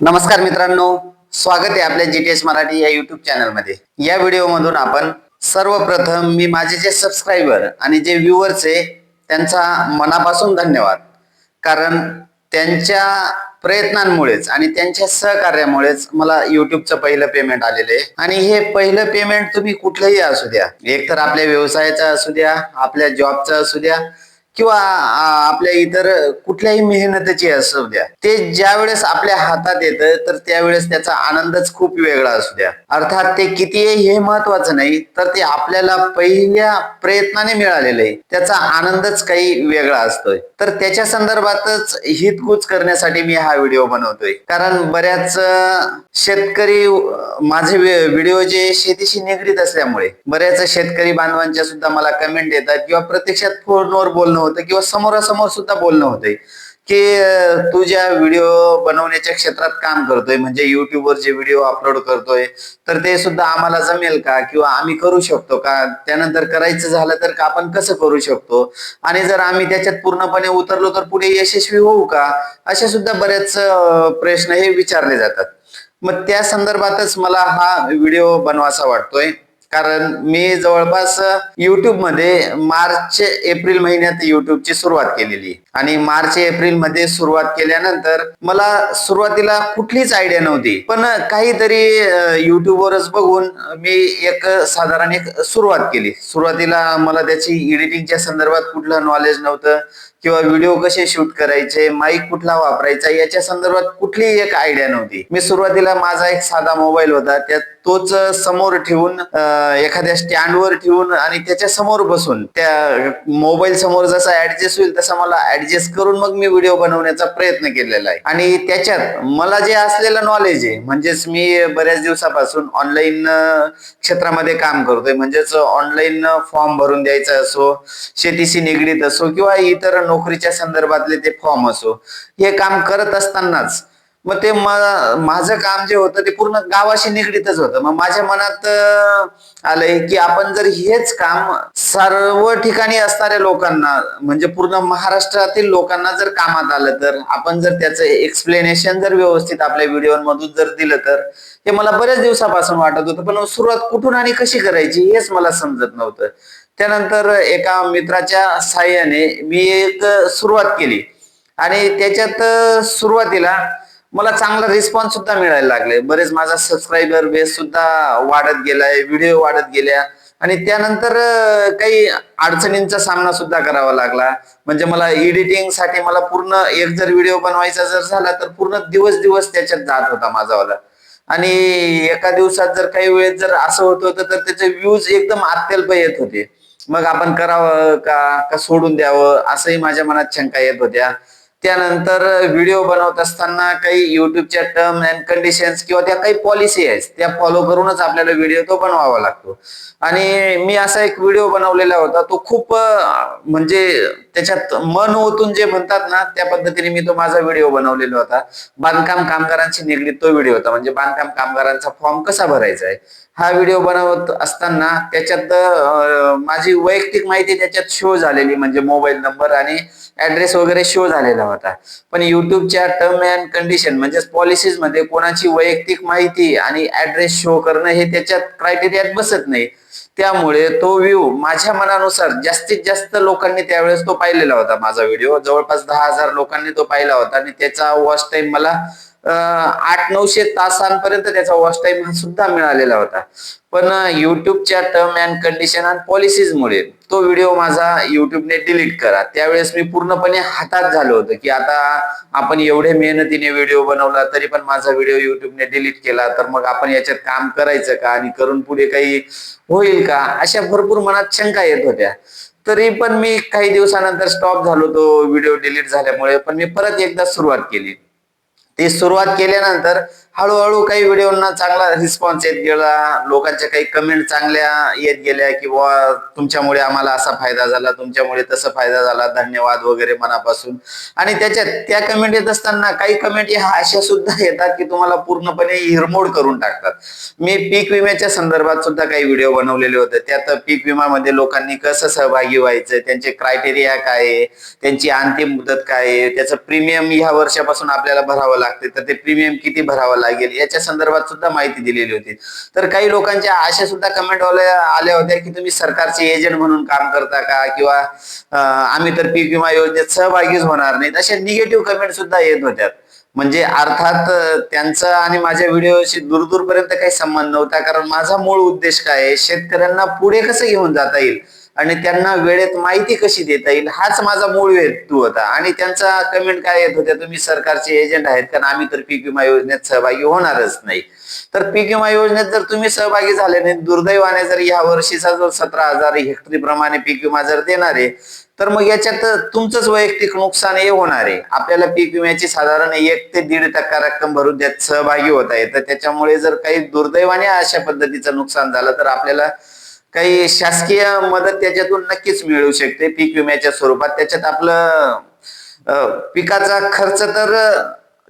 नमस्कार मित्रांनो स्वागत आहे आपल्या जी केएस मराठी या युट्यूब चॅनलमध्ये या व्हिडिओमधून आपण सर्वप्रथम मी माझे जे सबस्क्रायबर आणि जे व्ह्युअर्स आहे त्यांचा मनापासून धन्यवाद. कारण त्यांच्या प्रयत्नांमुळेच आणि त्यांच्या सहकार्यामुळेच मला युट्यूबचं पहिलं पेमेंट आलेलं आहे. आणि हे पहिलं पेमेंट तुम्ही कुठलंही असू द्या. एकतर आपल्या व्यवसायाचं असू द्या आपल्या जॉबचं असू द्या किंवा आपल्या इतर कुठल्याही मेहनतीची असू द्या. ते ज्या वेळेस आपल्या हातात येतं तर त्यावेळेस त्याचा आनंदच खूप वेगळा असू द्या. अर्थात ते किती आहे हे महत्वाचं नाही तर ते आपल्याला पहिल्या प्रयत्नाने मिळालेलं आहे. त्याचा आनंदच काही वेगळा असतोय. तर त्याच्या संदर्भातच हितगुज करण्यासाठी मी हा व्हिडिओ बनवतोय. कारण बऱ्याच शेतकरी माझे व्हिडिओ जे शेतीशी निगडीत असल्यामुळे बऱ्याच शेतकरी बांधवांच्या सुद्धा मला कमेंट येतात किंवा प्रत्यक्षात फोनवर बोलणं होतं किंवा समोरासमोर सुद्धा बोलणं होतंय. की तुझ्या तू ज्या व्हिडिओ बनवण्याच्या क्षेत्रात काम करतोय म्हणजे युट्यूबवर जे व्हिडिओ अपलोड करतोय तर ते सुद्धा आम्हाला जमेल का? किंवा आम्ही करू शकतो का? त्यानंतर करायचं झालं तर का आपण कसं करू शकतो? आणि जर आम्ही त्याच्यात पूर्णपणे उतरलो तर पुढे यशस्वी होऊ का? असे सुद्धा बरेच प्रश्न हे विचारले जातात. मग त्या संदर्भातच मला हा व्हिडिओ बनवासा वाटतोय. कारण मी जवळपास युट्यूबमध्ये मार्च एप्रिल महिन्यात युट्यूबची सुरुवात केलेली. आणि मार्च एप्रिलमध्ये सुरुवात केल्यानंतर मला सुरुवातीला कुठलीच आयडिया नव्हती. पण काहीतरी युट्यूबवरच बघून मी एक साधारण एक सुरुवात केली. सुरुवातीला मला त्याची एडिटिंगच्या संदर्भात कुठलं नॉलेज नव्हतं. किंवा व्हिडिओ कसे शूट करायचे माईक कुठला वापरायचा याच्या संदर्भात कुठलीही एक आयडिया नव्हती. मी सुरुवातीला माझा एक साधा मोबाईल होता त्यात तोच समोर ठेवून एखाद्या स्टँडवर ठेवून आणि त्याच्यासमोर बसून त्या मोबाईल समोर जसा ऍडजस्ट होईल तसा मला ऍडजस्ट करून मग मी व्हिडिओ बनवण्याचा प्रयत्न केलेला आहे. आणि त्याच्यात मला जे असलेलं नॉलेज आहे म्हणजेच मी बऱ्याच दिवसापासून ऑनलाईन क्षेत्रामध्ये काम करतोय. म्हणजेच ऑनलाईन फॉर्म भरून द्यायचा असो शेतीशी निगडीत असो किंवा इतर नोकरीच्या संदर्भातले ते फॉर्म असो. हे काम करत असतानाच मग ते माझं काम जे होतं ते पूर्ण गावाशी निगडीतच होतं. मग माझ्या मनात आलंय की आपण जर हेच काम सर्व ठिकाणी असणाऱ्या लोकांना म्हणजे पूर्ण महाराष्ट्रातील लोकांना जर कामात आलं तर आपण जर त्याचं एक्सप्लेनेशन जर व्यवस्थित आपल्या व्हिडिओमधून जर दिलं तर हे मला बऱ्याच दिवसापासून वाटत होतं. पण सुरुवात कुठून आणि कशी करायची हेच मला समजत नव्हतं. त्यानंतर एका मित्राच्या सहाय्याने मी एक सुरुवात केली. आणि त्याच्यात सुरुवातीला मला चांगला रिस्पॉन्स सुद्धा मिळायला लागले. बरेच माझा सबस्क्रायबर बेस सुद्धा वाढत गेलाय व्हिडिओ वाढत गेल्या. आणि त्यानंतर काही अडचणींचा सामना सुद्धा करावा लागला. म्हणजे मला एडिटिंगसाठी मला पूर्ण एक जर व्हिडिओ बनवायचा जर झाला तर पूर्ण दिवस दिवस त्याच्यात जात होता माझावाला आणि एका दिवसात जर काही वेळेत जर असं होत होतं तर त्याचे व्ह्यूज एकदम अत्यल्प येत होते. मग आपण करावं का? का सोडून द्यावं? असंही माझ्या मनात शंका येत होत्या. त्यानंतर व्हिडिओ बनवत असताना काही युट्यूबच्या टर्म अँड कंडिशन्स किंवा त्या काही पॉलिसी आहेत त्या फॉलो करूनच आपल्याला व्हिडिओ तो बनवावा लागतो. आणि मी असा एक व्हिडिओ बनवलेला होता तो खूप म्हणजे त्याच्यात मन ओतून जे म्हणतात ना त्या पद्धतीने मी तो माझा व्हिडिओ बनवलेला होता. बांधकाम कामगारांशी निगडीत तो व्हिडिओ होता. म्हणजे बांधकाम कामगारांचा फॉर्म कसा भरायचा आहे? हा व्हिडिओ बनवत असताना त्याच्यात माझी वैयक्तिक माहिती त्याच्यात शो झालेली म्हणजे मोबाईल नंबर आणि ऍड्रेस वगैरे शो झालेला होता. पण युट्यूबच्या टर्म अँड कंडिशन म्हणजेच पॉलिसीजमध्ये कोणाची वैयक्तिक माहिती आणि ऍड्रेस शो करणं हे त्याच्यात क्रायटेरियात बसत नाही. त्यामुळे तो व्ह्यू माझ्या मनानुसार जास्तीत जास्त लोकांनी त्यावेळेस तो पाहिलेला होता माझा व्हिडिओ जवळपास दहा हजार लोकांनी तो पाहिला होता आणि त्याचा वॉच टाइम मला आठ नऊशे तासांपर्यंत त्याचा वॉच टाइम सुद्धा मिळालेला होता. पण युट्यूबच्या टर्म अँड कंडिशन अँड पॉलिसीजमुळे तो व्हिडिओ माझा युट्यूबने डिलीट करा. त्यावेळेस मी पूर्णपणे हातात झालो होतो की आता आपण एवढे मेहनतीने व्हिडिओ बनवला तरी पण माझा व्हिडिओ युट्यूबने डिलीट केला तर मग आपण याच्यात काम करायचं का आणि करून पुढे काही होईल का? अशा भरपूर मनात शंका येत होत्या. तरी पण मी काही दिवसानंतर स्टॉप झालो तो व्हिडिओ डिलीट झाल्यामुळे पण मी परत एकदा सुरुवात केली. ती सुरुवात केल्यानंतर हळूहळू काही व्हिडिओना चांगला रिस्पॉन्स येत गेला. लोकांच्या काही कमेंट चांगल्या येत गेल्या की तुमच्यामुळे आम्हाला असा फायदा झाला तुमच्यामुळे तसा फायदा झाला. धन्यवाद वगैरे मनापासून. आणि त्याच्यात त्या कमेंट येत असताना काही कमेंट ह्या अशा सुद्धा येतात की तुम्हाला पूर्णपणे हिरमोड करून टाकतात. मी पीक विम्याच्या संदर्भात सुद्धा काही व्हिडिओ बनवलेले होते. त्यात पीक विमामध्ये लोकांनी कसं सहभागी व्हायचं त्यांचे क्रायटेरिया काय आहे त्यांची अंतिम मुदत काय आहे त्याचं प्रीमियम ह्या वर्षापासून आपल्याला भरावं लागते तर ते प्रीमियम किती भरावं लागेल? याच्या संदर्भात सुद्धा माहिती दिलेली होती. तर काही लोकांच्या अशा सुद्धा कमेंट आल्या होत्या की तुम्ही सरकारचे एजंट म्हणून काम करता का? किंवा आम्ही तर पीक विमा योजनेत सहभागीच होणार नाहीत. अशा निगेटिव्ह कमेंट सुद्धा येत होत्या. म्हणजे अर्थात त्यांचा आणि माझ्या व्हिडिओशी दूरदूरपर्यंत काही संबंध नव्हता. कारण माझा मूळ उद्देश काय आहे? शेतकऱ्यांना पुढे कसं घेऊन जाता येईल? आणि त्यांना वेळेत माहिती कशी देता येईल हाच माझा मूळ हेतू होता. आणि त्यांचा कमेंट काय येत होत्या तुम्ही सरकारचे एजंट आहेत कारण आम्ही तर पीक विमा योजनेत सहभागी होणारच नाही. तर पीक विमा योजनेत जर तुम्ही सहभागी झाले नाही दुर्दैवाने जर या वर्षीचा जो सतरा हजार हेक्टरी प्रमाणे पीक विमा जर देणार आहे तर मग याच्यात तुमचंच वैयक्तिक नुकसान हे होणार आहे. आपल्याला पीक विम्याची साधारण एक ते दीड टक्का रक्कम भरून त्यात सहभागी होत आहे तर त्याच्यामुळे जर काही दुर्दैवाने अशा पद्धतीचं नुकसान झालं तर आपल्याला काही शासकीय मदत त्याच्यातून नक्कीच मिळू शकते. पीक विम्याच्या स्वरूपात. त्याच्यात आपलं पिकाचा खर्च तर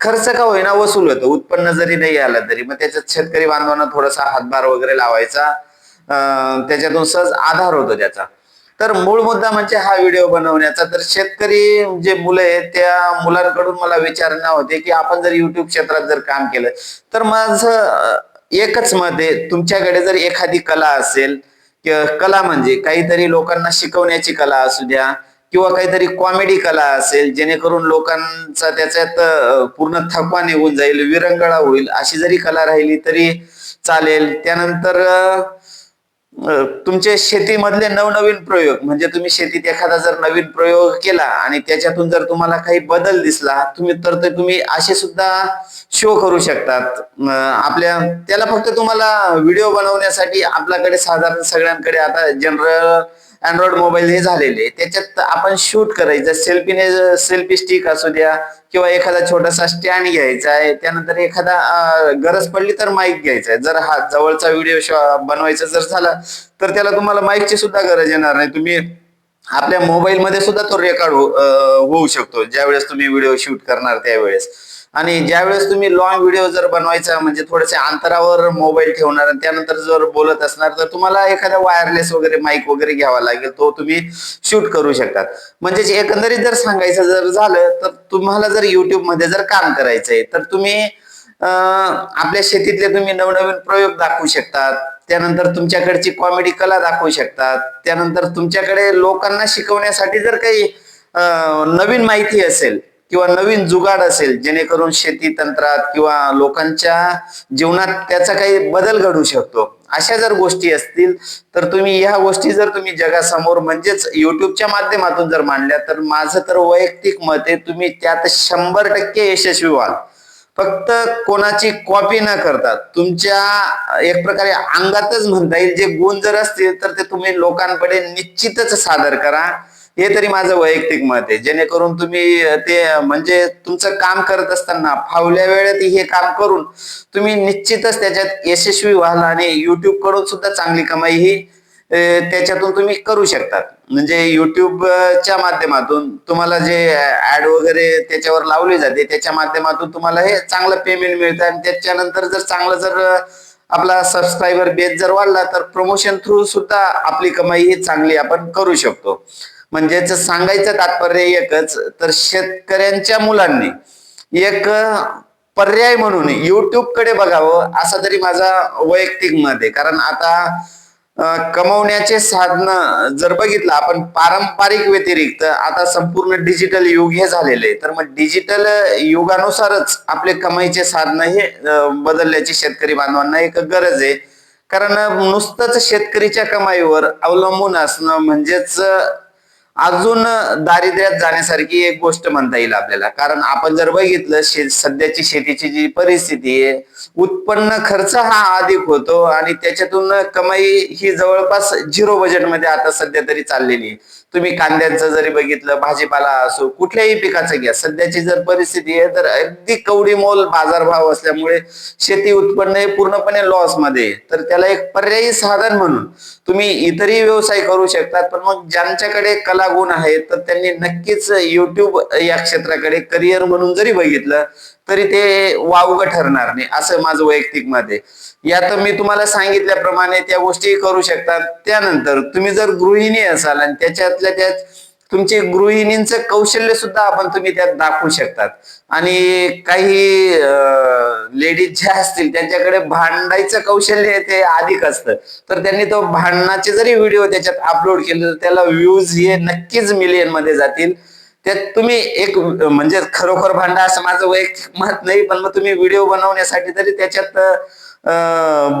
खर्च का होईना वसूल होतो. उत्पन्न जरी नाही आलं तरी. मग त्याच्यात शेतकरी बांधवांना थोडासा हातभार वगैरे लावायचा. त्याच्यातून सहज आधार होतो त्याचा. तर मूळ मुद्दा म्हणजे हा व्हिडिओ बनवण्याचा. तर शेतकरी जे मुलं आहेत त्या मुलांकडून मला विचारणा होते की आपण जर युट्यूब क्षेत्रात जर काम केलं तर माझं एकच मत आहे. तुमच्याकडे जर एखादी कला असेल कला म्हणजे काहीतरी लोकांना शिकवण्याची कला असू द्या किंवा काहीतरी कॉमेडी कला असेल जेणेकरून लोकांचा त्याच्यात पूर्ण थकवा निघून जाईल विरंगळा होईल अशी जरी कला राहिली तरी चालेल. त्यानंतर तुमचे शेतीमधले नवनवीन प्रयोग म्हणजे तुम्ही शेतीत एखादा जर नवीन प्रयोग केला आणि त्याच्यातून जर तुम्हाला काही बदल दिसला तुम्ही तर ते तुम्ही असे सुद्धा शो करू शकतात. आपल्या त्याला फक्त तुम्हाला व्हिडिओ बनवण्यासाठी आपल्याकडे साधारण सगळ्यांकडे आता जनरल अँड्रॉइड मोबाईल हे झालेले. त्याच्यात आपण शूट करायचं. सेल्फीने सेल्फी स्टिक असू द्या किंवा एखादा छोटासा स्टँड घ्यायचा आहे त्यानंतर एखादा गरज पडली तर माईक घ्यायचा आहे. जर हा जवळचा व्हिडिओ बनवायचा जर झाला तर त्याला तुम्हाला माईकची सुद्धा गरज येणार नाही. तुम्ही आपल्या मोबाईलमध्ये सुद्धा तो रेकॉर्ड हो, होऊ शकतो. ज्यावेळेस तुम्ही व्हिडिओ शूट करणार त्यावेळेस. आणि ज्यावेळेस तुम्ही लॉंग व्हिडिओ जर बनवायचा म्हणजे थोडेसे अंतरावर मोबाईल ठेवणार आणि त्यानंतर जर बोलत असणार तर तुम्हाला एखादा वायरलेस वगैरे माईक वगैरे घ्यावा लागेल तो तुम्ही शूट करू शकतात म्हणजे एकंदरीत जर सांगायचं जर झालं तर तुम्हाला जर युट्यूबमध्ये जर काम करायचंय तर तुम्ही आपल्या शेतीतले तुम्ही नवनवीन प्रयोग दाखवू शकतात. त्यानंतर तुमच्याकडची कॉमेडी कला दाखवू शकतात. त्यानंतर तुमच्याकडे लोकांना शिकवण्यासाठी जर काही नवीन माहिती असेल किंवा नवीन जुगाड असेल जेणेकरून शेती तंत्रात किंवा लोकांच्या जीवनात त्याचा काही बदल घडू शकतो. अशा जर गोष्टी असतील तर तुम्ही ह्या गोष्टी जर तुम्ही जगासमोर म्हणजेच युट्यूबच्या माध्यमातून जर मांडल्या तर माझं तर वैयक्तिक मत आहे तुम्ही त्यात शंभर टक्के यशस्वी व्हाल. फक्त कोणाची कॉपी न करता तुमच्या एक प्रकारे अंगातच म्हणता येईल जे गुण जर असतील तर ते तुम्ही लोकांकडे निश्चितच सादर करा. हे तरी माझं वैयक्तिक मत आहे. जेणेकरून तुम्ही ते म्हणजे तुमचं काम करत असताना फावल्या वेळेत हे काम करून तुम्ही निश्चितच त्याच्यात यशस्वी व्हाल आणि युट्यूबकडून सुद्धा चांगली कमाई ही त्याच्यातून तुम्ही करू शकतात. म्हणजे युट्यूबच्या माध्यमातून तुम्हाला जे ऍड वगैरे त्याच्यावर लावली जाते त्याच्या माध्यमातून तुम्हाला हे चांगलं पेमेंट मिळतं आणि त्याच्यानंतर जर चांगलं जर आपला सबस्क्रायबर बेस जर वाढला तर प्रमोशन थ्रू सुद्धा आपली कमाई ही चांगली आपण करू शकतो. म्हणजेच सांगायचं तात्पर्य एकच तर शेतकऱ्यांच्या मुलांनी एक पर्याय म्हणून युट्यूबकडे बघावं असा तरी माझा वैयक्तिक मत आहे. कारण आता कमवण्याचे साधन जर बघितलं आपण पारंपरिक व्यतिरिक्त आता संपूर्ण डिजिटल युग हे झालेले तर मग डिजिटल युगानुसारच आपले कमाईचे साधन हे बदलल्याची शेतकरी बांधवांना एक गरज आहे. कारण नुसतंच शेतकरीच्या कमाईवर अवलंबून असणं म्हणजेच अजून दारिद्र्यात जाण्यासारखी एक गोष्ट म्हणता येईल आपल्याला. कारण आपण जर बघितलं शे सध्याची शेतीची जी परिस्थिती आहे उत्पन्न खर्च हा अधिक होतो आणि त्याच्यातून कमाई ही जवळपास झिरो बजेटमध्ये आता सध्या तरी चाललेली आहे. तुम्ही कांद्यांचं जरी बघितलं भाजीपाला असो कुठल्याही पिकाचं घ्या. सध्याची जर परिस्थिती आहे तर अगदी कवडी मोल बाजारभाव असल्यामुळे शेती उत्पन्न हे पूर्णपणे लॉसमध्ये तर त्याला एक पर्यायी साधन म्हणून तुम्ही इतरही व्यवसाय करू शकतात पण मग ज्यांच्याकडे कलागुण आहेत तर त्यांनी नक्कीच युट्यूब या क्षेत्राकडे करिअर म्हणून जरी बघितलं तरी ते वावग ठरणार नाही असं माझं वैयक्तिक मत आहे. यात मी तुम्हाला सांगितल्याप्रमाणे त्या गोष्टी करू शकतात. त्यानंतर तुम्ही जर गृहिणी असाल आणि त्याच्यातल्या त्यात तुमचे गृहिणींचं कौशल्य सुद्धा आपण तुम्ही त्यात दाखवू शकतात. आणि काही लेडीज ज्या असतील त्यांच्याकडे भांडायचं कौशल्य ते अधिक असतं. तर त्यांनी तो भांडणाचे जरी व्हिडिओ त्याच्यात अपलोड केले तर त्याला व्ह्यूज हे नक्कीच मिलियनमध्ये जातील. त्यात तुम्ही एक म्हणजे खरोखर भांडा असं माझं वैयक्तिक मत नाही पण मग तुम्ही व्हिडिओ बनवण्यासाठी तरी त्याच्यात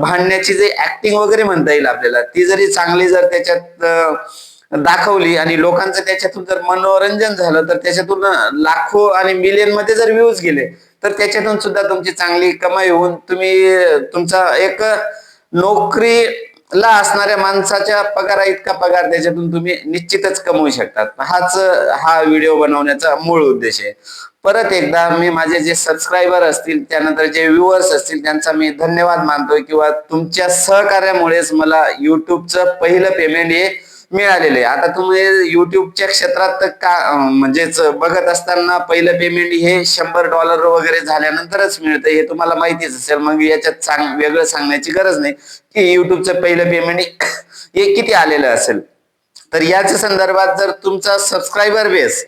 भांडण्याची जे ऍक्टिंग वगैरे म्हणता येईल आपल्याला ती जरी चांगली जर त्याच्यात दाखवली आणि लोकांचं त्याच्यातून जर मनोरंजन झालं तर त्याच्यातून लाखो आणि मिलियनमध्ये जर व्ह्यूज गेले तर त्याच्यातून सुद्धा तुमची चांगली कमाई होऊन तुम्ही तुमचा एक नोकरी ला असणाऱ्या माणसाच्या पगारा इतका पगार त्याच्यातून तुम्ही निश्चितच कमवू शकतात. हाच हा व्हिडिओ बनवण्याचा मूळ उद्देश आहे. परत एकदा मी माझे जे सबस्क्रायबर असतील त्यानंतर जे व्ह्युअर्स असतील त्यांचा मी धन्यवाद मानतोय किंवा तुमच्या सहकार्यामुळेच मला युट्यूबचं पहिलं पेमेंट हे मिळालेलं. आहे आता तुम्ही युट्यूबच्या क्षेत्रात तर का म्हणजेच बघत असताना पहिलं पेमेंट हे शंभर डॉलर वगैरे झाल्यानंतरच मिळतं हे तुम्हाला माहितीच असेल. मग याच्यात सांग वेगळं सांगण्याची गरज नाही की युट्यूबचं पहिलं पेमेंट हे किती आलेलं असेल. तर याच संदर्भात जर तुमचा सबस्क्रायबर बेस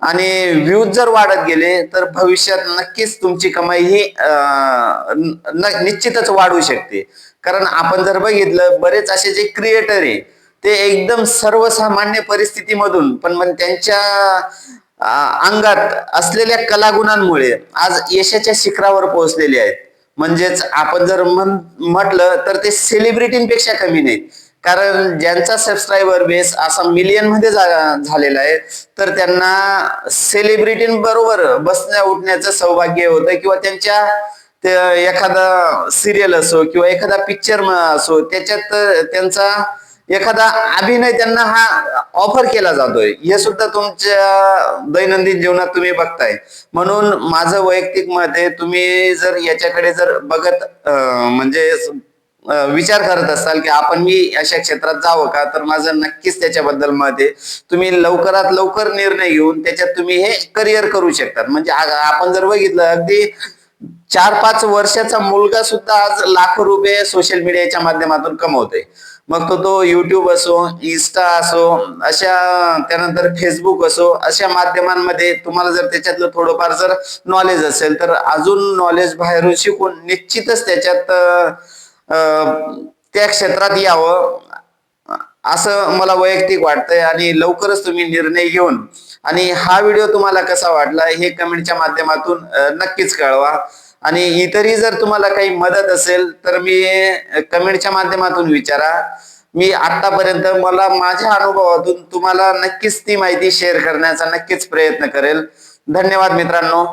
आणि व्ह्यूज जर वाढत गेले तर भविष्यात नक्कीच तुमची कमाई ही न- निश्चितच वाढू शकते. कारण आपण जर बघितलं बरेच असे जे क्रिएटर आहे ते एकदम सर्वसामान्य परिस्थितीमधून पण मग त्यांच्या अंगात असलेल्या कलागुणांमुळे आज यशाच्या शिखरावर पोहोचलेले आहेत. म्हणजेच आपण जर म्हण- म्हटलं तर ते सेलिब्रिटींपेक्षा कमी नाहीत. कारण ज्यांचा सबस्क्रायबर बेस असा मिलियनमध्ये झालेला आहे तर त्यांना सेलिब्रिटींबरोबर बसण्या उठण्याचं सौभाग्य होतं किंवा त्यांच्या एखादा सिरियल असो किंवा एखादा पिक्चर असो त्याच्यात त्यांचा एखादा अभिनय त्यांना हा ऑफर केला जातोय. हे सुद्धा तुमच्या दैनंदिन जीवनात तुम्ही बघताय. म्हणून माझं वैयक्तिक मत आहे तुम्ही जर याच्याकडे जर बघत म्हणजे विचार करत असाल की आपण मी अशा क्षेत्रात जावं का तर माझं नक्कीच त्याच्याबद्दल मत आहे. तुम्ही लवकरात लवकर निर्णय घेऊन त्याच्यात तुम्ही हे करिअर करू शकतात. म्हणजे आपण जर बघितलं अगदी चार पाच वर्षाचा मुलगा सुद्धा आज लाखो रुपये सोशल मीडियाच्या माध्यमातून कमवतोय. मग तो तो युट्यूब असो इन्स्टा असो अशा त्यानंतर फेसबुक असो अशा माध्यमांमध्ये तुम्हाला जर त्याच्यातलं थोडंफार जर नॉलेज असेल तर अजून नॉलेज बाहेरून शिकून निश्चितच त्याच्यात त्या क्षेत्रात यावं असं मला वैयक्तिक वाटतंय आणि लवकरच तुम्ही निर्णय घेऊन आणि हा व्हिडिओ तुम्हाला कसा वाटला हे कमेंटच्या माध्यमातून नक्कीच कळवा. आणि इतरही जर तुम्हाला काही मदत असेल तर मी कमेंटच्या माध्यमातून विचारा. मी आतापर्यंत मला माझ्या अनुभवातून तुम्हाला नक्कीच ती माहिती शेअर करण्याचा नक्कीच प्रयत्न करेल. धन्यवाद मित्रांनो.